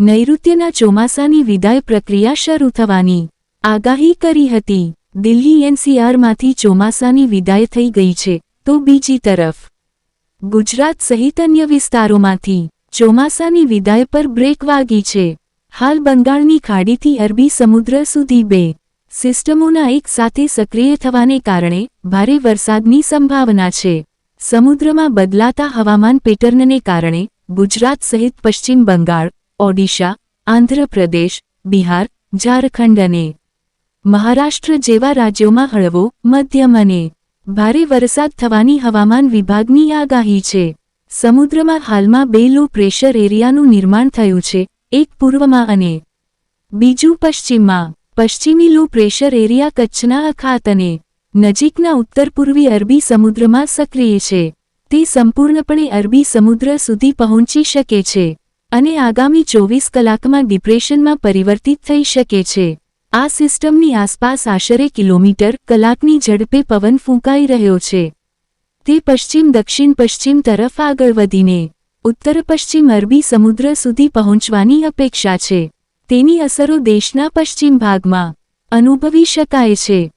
નૈઋત્યના ચોમાસાની વિદાય પ્રક્રિયા શરૂ થવાની. આગાહી કરી હતી, દિલ્હી એનસીઆરમાંથી ચોમાસાની વિદાય થઈ ગઈ છે, તો બીજી તરફ. ગુજરાત સહિત અન્ય વિસ્તારોમાંથી ચોમાસાની વિદાય પર બ્રેક વાગી છે. હાલ બંગાળની ખાડીથી અરબી સમુદ્ર સુધી બે સિસ્ટમોના એક સાથે સક્રિય થવાને કારણે ભારે વરસાદની સંભાવના છે. સમુદ્રમાં બદલાતા હવામાન પેટર્નને કારણે ગુજરાત સહિત પશ્ચિમ બંગાળ ઓડિશા, આંધ્રપ્રદેશ, બિહાર ઝારખંડ અને મહારાષ્ટ્ર જેવા રાજ્યોમાં હળવો, મધ્યમ અને ભારે વરસાદ થવાની હવામાન વિભાગની આગાહી છે. સમુદ્રમાં હાલમાં બે લો પ્રેશર એરિયાનું નિર્માણ થયું છે, એક પૂર્વમાં અને બીજું પશ્ચિમમાં. પશ્ચિમી લો પ્રેશર એરિયા કચ્છના અખાત અને નજીકના ઉત્તર પૂર્વી અરબી સમુદ્રમાં સક્રિય છે. તે સંપૂર્ણપણે અરબી સમુદ્ર સુધી પહોંચી શકે છે. અને આગામી ચોવીસ કલાકમાં ડિપ્રેશનમાં પરિવર્તિત થઈ શકે છે. આ સિસ્ટમની આસપાસ આશરે કિલોમીટર કલાકની ઝડપે પવન ફૂંકાઈ રહ્યો છે. તે પશ્ચિમ દક્ષિણ પશ્ચિમ તરફ આગળ વધીને ઉત્તર પશ્ચિમ અરબી સમુદ્ર સુધી પહોંચવાની અપેક્ષા છે. તેની અસરો દેશના પશ્ચિમ ભાગમાં અનુભવી શકાય છે.